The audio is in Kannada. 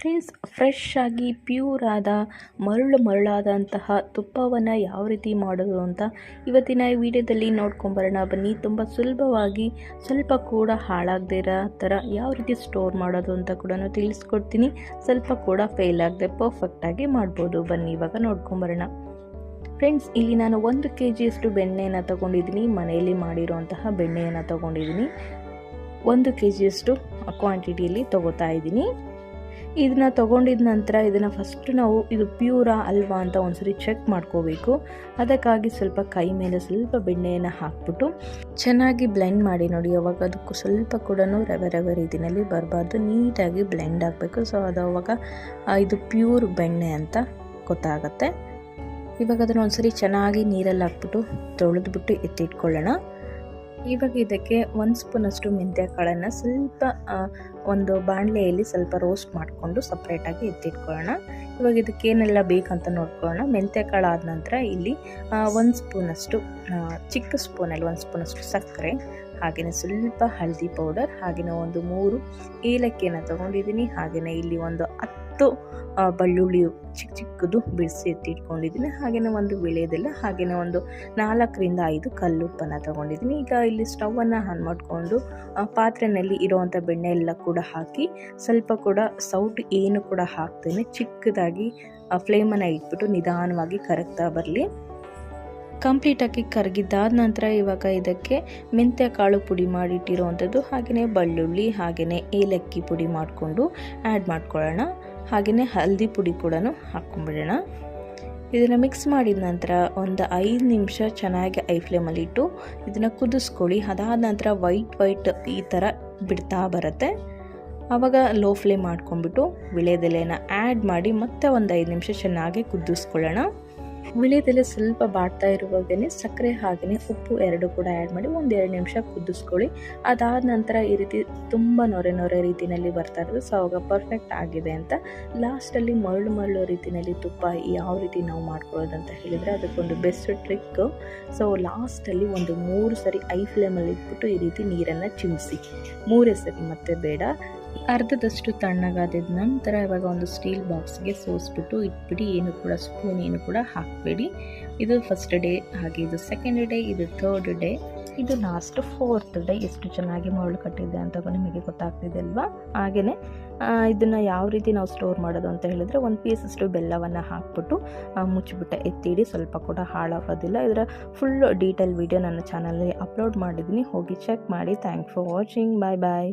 ಫ್ರೆಂಡ್ಸ್ ಫ್ರೆಶ್ ಆಗಿ, ಪ್ಯೂರ್ ಆದ, ಮರಳು ಮರಳಾದಂತಹ ತುಪ್ಪವನ್ನು ಯಾವ ರೀತಿ ಮಾಡೋದು ಅಂತ ಇವತ್ತಿನ ಈ ವಿಡಿಯೋದಲ್ಲಿ ನೋಡ್ಕೊಂಬರೋಣ. ಬನ್ನಿ, ತುಂಬ ಸುಲಭವಾಗಿ ಸ್ವಲ್ಪ ಕೂಡ ಹಾಳಾಗದೇ ಇರೋ ಥರ ಯಾವ ರೀತಿ ಸ್ಟೋರ್ ಮಾಡೋದು ಅಂತ ಕೂಡ ತಿಳಿಸ್ಕೊಡ್ತೀನಿ. ಸ್ವಲ್ಪ ಕೂಡ ಫೇಲ್ ಆಗದೆ ಪರ್ಫೆಕ್ಟಾಗಿ ಮಾಡ್ಬೋದು. ಬನ್ನಿ, ಇವಾಗ ನೋಡ್ಕೊಂಬರೋಣ. ಫ್ರೆಂಡ್ಸ್ ಇಲ್ಲಿ ನಾನು ಒಂದು ಕೆ ಜಿಯಷ್ಟು ಬೆಣ್ಣೆಯನ್ನು ತೊಗೊಂಡಿದ್ದೀನಿ. ಮನೆಯಲ್ಲಿ ಮಾಡಿರೋಂತಹ ಬೆಣ್ಣೆಯನ್ನು ತೊಗೊಂಡಿದ್ದೀನಿ. ಒಂದು ಕೆ ಜಿಯಷ್ಟು ಕ್ವಾಂಟಿಟಿಯಲ್ಲಿ ತೊಗೋತಾ ಇದ್ದೀನಿ. ಇದನ್ನ ತೊಗೊಂಡಿದ ನಂತರ ಇದನ್ನು ಫಸ್ಟ್ ನಾವು ಇದು ಪ್ಯೂರಾ ಅಲ್ವಾ ಅಂತ ಒಂದ್ಸರಿ ಚೆಕ್ ಮಾಡ್ಕೋಬೇಕು. ಅದಕ್ಕಾಗಿ ಸ್ವಲ್ಪ ಕೈ ಮೇಲೆ ಸ್ವಲ್ಪ ಬೆಣ್ಣೆಯನ್ನು ಹಾಕ್ಬಿಟ್ಟು ಚೆನ್ನಾಗಿ ಬ್ಲೆಂಡ್ ಮಾಡಿ ನೋಡಿ. ಅವಾಗ ಅದಕ್ಕೂ ಸ್ವಲ್ಪ ಕೂಡ ರವೆ ರವೆ ರೀತಿಯಲ್ಲಿ ಬರಬಾರ್ದು. ನೀಟಾಗಿ ಬ್ಲೆಂಡ್ ಆಗಬೇಕು. ಸೊ ಅದು ಅವಾಗ ಇದು ಪ್ಯೂರ್ ಬೆಣ್ಣೆ ಅಂತ ಗೊತ್ತಾಗತ್ತೆ. ಇವಾಗ ಅದನ್ನು ಒಂದ್ಸರಿ ಚೆನ್ನಾಗಿ ನೀರಲ್ಲಿ ಹಾಕ್ಬಿಟ್ಟು ತೊಳೆದ್ಬಿಟ್ಟು ಎತ್ತಿಟ್ಕೊಳ್ಳೋಣ. ಇವಾಗ ಇದಕ್ಕೆ ಒಂದು ಸ್ಪೂನಷ್ಟು ಮೆಂತ್ಯ ಕಾಳನ್ನು ಸ್ವಲ್ಪ ಒಂದು ಬಾಣಲೆಯಲ್ಲಿ ಸ್ವಲ್ಪ ರೋಸ್ಟ್ ಮಾಡಿಕೊಂಡು ಸಪ್ರೇಟಾಗಿ ಎತ್ತಿಟ್ಕೊಳ್ಳೋಣ. ಇವಾಗ ಇದಕ್ಕೇನೆಲ್ಲ ಬೇಕಂತ ನೋಡ್ಕೊಳ್ಳೋಣ. ಮೆಂತ್ಯ ಕಾಳು ಆದ ನಂತರ ಇಲ್ಲಿ ಒಂದು ಸ್ಪೂನಷ್ಟು ಚಿಕ್ಕ ಸ್ಪೂನಲ್ಲಿ ಒಂದು ಸ್ಪೂನಷ್ಟು ಸಕ್ಕರೆ ಹಾಗೆಯೇ ಸ್ವಲ್ಪ ಹಳದಿ ಪೌಡರ್ ಹಾಗೆಯೇ ಒಂದು ಮೂರು ಏಲಕ್ಕಿಯನ್ನು ತೊಗೊಂಡಿದ್ದೀನಿ. ಹಾಗೆಯೇ ಇಲ್ಲಿ ಒಂದು ಹತ್ತು ಬೆಳ್ಳುಳ್ಳಿ ಚಿಕ್ಕ ಚಿಕ್ಕದು ಬಿಡಿಸಿ ಎತ್ತಿಟ್ಕೊಂಡಿದ್ದೀನಿ. ಹಾಗೆಯೇ ಒಂದು ವಿಳೆಯದೆಲ್ಲ ಹಾಗೆಯೇ ಒಂದು ನಾಲ್ಕರಿಂದ ಐದು ಕಲ್ಲುಪ್ಪನ್ನು ತೊಗೊಂಡಿದ್ದೀನಿ. ಈಗ ಇಲ್ಲಿ ಸ್ಟವನ್ನು ಆನ್ ಮಾಡಿಕೊಂಡು ಪಾತ್ರೆಯಲ್ಲಿ ಇರುವಂಥ ಬೆಣ್ಣೆ ಎಲ್ಲ ಕೂಡ ಹಾಕಿ, ಸ್ವಲ್ಪ ಕೂಡ ಸೌಟ್ ಏನು ಕೂಡ ಹಾಕ್ತೇನೆ. ಚಿಕ್ಕದಾಗಿ ಫ್ಲೇಮನ್ನು ಇಟ್ಬಿಟ್ಟು ನಿಧಾನವಾಗಿ ಕರಗ್ತಾ ಬರಲಿ. ಕಂಪ್ಲೀಟಾಗಿ ಕರಗಿದ್ದಾದ ನಂತರ ಇವಾಗ ಇದಕ್ಕೆ ಮೆಂತ್ಯ ಕಾಳು ಪುಡಿ ಮಾಡಿಟ್ಟಿರೋವಂಥದ್ದು ಹಾಗೆಯೇ ಬೆಳ್ಳುಳ್ಳಿ ಹಾಗೆಯೇ ಏಲಕ್ಕಿ ಪುಡಿ ಮಾಡಿಕೊಂಡು ಆ್ಯಡ್ ಮಾಡ್ಕೊಳ್ಳೋಣ. ಹಾಗೆಯೇ ಹಲ್ದಿ ಪುಡಿ ಕೂಡ ಹಾಕ್ಕೊಂಡ್ಬಿಡೋಣ ಇದನ್ನು ಮಿಕ್ಸ್ ಮಾಡಿದ ನಂತರ ಒಂದು ಐದು ನಿಮಿಷ ಚೆನ್ನಾಗಿ ಐ ಫ್ಲೇಮಲ್ಲಿ ಇಟ್ಟು ಇದನ್ನು ಕುದಿಸ್ಕೊಳ್ಳಿ. ಅದಾದ ನಂತರ ವೈಟ್ ವೈಟ್ ಈ ಥರ ಬಿಡ್ತಾ ಬರುತ್ತೆ. ಆವಾಗ ಲೋ ಫ್ಲೇಮ್ ಮಾಡ್ಕೊಂಡ್ಬಿಟ್ಟು, ವಿಳೆದೆಲೆನ ಆ್ಯಡ್ ಮಾಡಿ ಮತ್ತೆ ಒಂದು ಐದು ನಿಮಿಷ ಚೆನ್ನಾಗಿ ಕುದಿಸ್ಕೊಳ್ಳೋಣ. ವಿಳೆದೆಲೆ ಸ್ವಲ್ಪ ಬಾಡ್ತಾ ಇರುವಾಗೇ ಸಕ್ಕರೆ ಹಾಗೆಯೇ ಉಪ್ಪು ಎರಡು ಕೂಡ ಆ್ಯಡ್ ಮಾಡಿ ಒಂದೆರಡು ನಿಮಿಷ ಕುದಿಸ್ಕೊಳ್ಳಿ. ಅದಾದ ನಂತರ ಈ ರೀತಿ ತುಂಬ ನೊರೆ ನೊರೆ ರೀತಿಯಲ್ಲಿ ಬರ್ತಾ ಇರೋದು. ಸೊ ಅವಾಗ ಪರ್ಫೆಕ್ಟ್ ಆಗಿದೆ ಅಂತ ಲಾಸ್ಟಲ್ಲಿ ಮರಳು ಮರಳು ರೀತಿಯಲ್ಲಿ ತುಪ್ಪ ಯಾವ ರೀತಿ ನಾವು ಮಾಡ್ಕೊಳ್ಳೋದಂತ ಹೇಳಿದರೆ ಅದಕ್ಕೊಂದು ಬೆಸ್ಟ್ ಟ್ರಿಕ್ ಸೊ ಲಾಸ್ಟಲ್ಲಿ ಒಂದು ಮೂರು ಸರಿ ಐ ಫ್ಲೇಮಲ್ಲಿ ಇಟ್ಬಿಟ್ಟು ಈ ರೀತಿ ನೀರನ್ನು ಚಿಮಿಸಿ. ಮೂರೇ ಸರಿ ಮತ್ತೆ ಬೇಡ. ಅರ್ಧದಷ್ಟು ತಣ್ಣಗಾದ ನಂತರ ಇವಾಗ ಒಂದು ಸ್ಟೀಲ್ ಬಾಕ್ಸ್ಗೆ ಸೋಸ್ಬಿಟ್ಟು ಇಟ್ಬಿಡಿ, ಏನು ಕೂಡ ಸ್ಪೂನ್ ಏನು ಕೂಡ ಹಾಕಬೇಡಿ. ಇದು ಫಸ್ಟ್ ಡೇ ಹಾಗೆ, ಇದು ಸೆಕೆಂಡ್ ಡೇ ಇದು ಥರ್ಡ್ ಡೇ ಇದು ಲಾಸ್ಟ್ ಫೋರ್ತ್ ಡೇ ಎಷ್ಟು ಚೆನ್ನಾಗಿ ಮರಳು ಕಟ್ಟಿದೆ ಅಂತ ನಿಮಗೆ ಗೊತ್ತಾಗ್ತಿದೆ ಅಲ್ವಾ? ಹಾಗೆಯೇ ಇದನ್ನು ಯಾವ ರೀತಿ ನಾವು ಸ್ಟೋರ್ ಮಾಡೋದು ಅಂತ ಹೇಳಿದರೆ ಒಂದು ಪೀಸಷ್ಟು ಬೆಲ್ಲವನ್ನು ಹಾಕ್ಬಿಟ್ಟು ಮುಚ್ಚಿಬಿಟ್ಟು. ಎತ್ತಿಡಿ, ಸ್ವಲ್ಪ ಕೂಡ ಹಾಳಾಗೋದಿಲ್ಲ. ಇದರ ಫುಲ್ ಡೀಟೇಲ್ ವಿಡಿಯೋ ನನ್ನ ಚಾನಲಲ್ಲಿ ಅಪ್ಲೋಡ್ ಮಾಡಿದ್ದೀನಿ. ಹೋಗಿ ಚೆಕ್ ಮಾಡಿ. Thank for watching bye bye